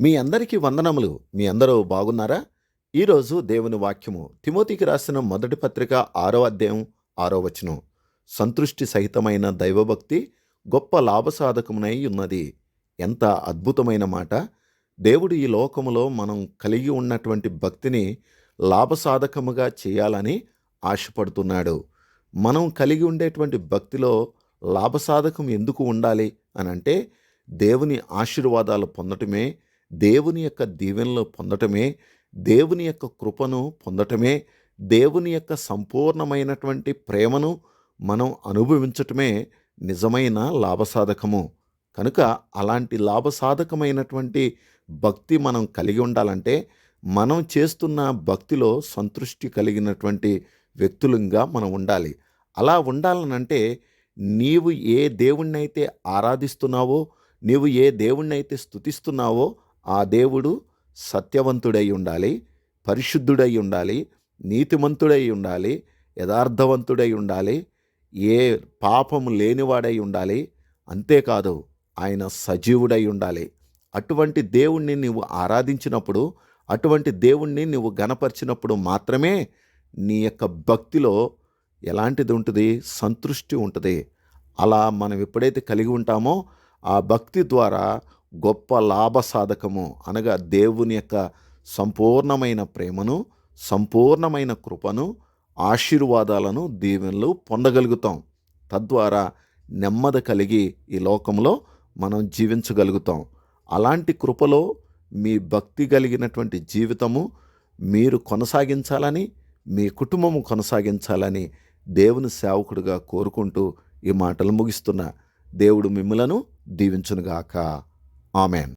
మీ అందరికీ వందనములు. మీ అందరూ బాగున్నారా? ఈరోజు దేవుని వాక్యము తిమోతికి రాసిన మొదటి పత్రిక ఆరో అధ్యాయం ఆరో వచనం. సంతృష్టి సహితమైన దైవభక్తి గొప్ప లాభసాధకమునై ఉన్నది. ఎంత అద్భుతమైన మాట. దేవుడు ఈ లోకములో మనం కలిగి ఉన్నటువంటి భక్తిని లాభసాధకముగా చేయాలని ఆశపడుతున్నాడు. మనం కలిగి ఉండేటువంటి భక్తిలో లాభసాధకం ఎందుకు ఉండాలి? అని అంటే దేవుని ఆశీర్వాదాలు పొందటమే దేవుని యొక్క దీవెనలు పొందటమే దేవుని యొక్క కృపను పొందటమే దేవుని యొక్క సంపూర్ణమైనటువంటి ప్రేమను మనం అనుభవించటమే నిజమైన లాభసాధకము. కనుక అలాంటి లాభసాధకమైనటువంటి భక్తి మనం కలిగి ఉండాలంటే మనం చేస్తున్న భక్తిలో సంతృష్టి కలిగినటువంటి వ్యక్తులంగా మనం ఉండాలి. అలా ఉండాలనంటే నీవు ఏ దేవుణ్ణైతే ఆరాధిస్తున్నావో నీవు ఏ దేవుణ్ణైతే స్తుతిస్తున్నావో ఆ దేవుడు సత్యవంతుడై ఉండాలి పరిశుద్ధుడై ఉండాలి నీతిమంతుడై ఉండాలి యథార్థవంతుడై ఉండాలి ఏ పాపము లేనివాడై ఉండాలి అంతేకాదు ఆయన సజీవుడై ఉండాలి. అటువంటి దేవుణ్ణి నీవు ఆరాధించినప్పుడు అటువంటి దేవుణ్ణి నువ్వు గనపరిచినప్పుడు మాత్రమే నీ యొక్క భక్తిలో ఎలాంటిది ఉంటుంది? సంతృష్టి ఉంటుంది. అలా మనం ఎప్పుడైతే కలిగి ఉంటామో ఆ భక్తి ద్వారా గొప్ప లాభ సాధకము అనగా దేవుని యొక్క సంపూర్ణమైన ప్రేమను సంపూర్ణమైన కృపను ఆశీర్వాదాలను దీవెనలు పొందగలుగుతాం. తద్వారా నెమ్మది కలిగి ఈ లోకంలో మనం జీవించగలుగుతాం. అలాంటి కృపలో మీ భక్తి కలిగినటువంటి జీవితము మీరు కొనసాగించాలని మీ కుటుంబము కొనసాగించాలని దేవుని సేవకుడిగా కోరుకుంటూ ఈ మాటలు ముగిస్తున్నా. దేవుడు మిమ్మలను దీవించునుగాక. Amen.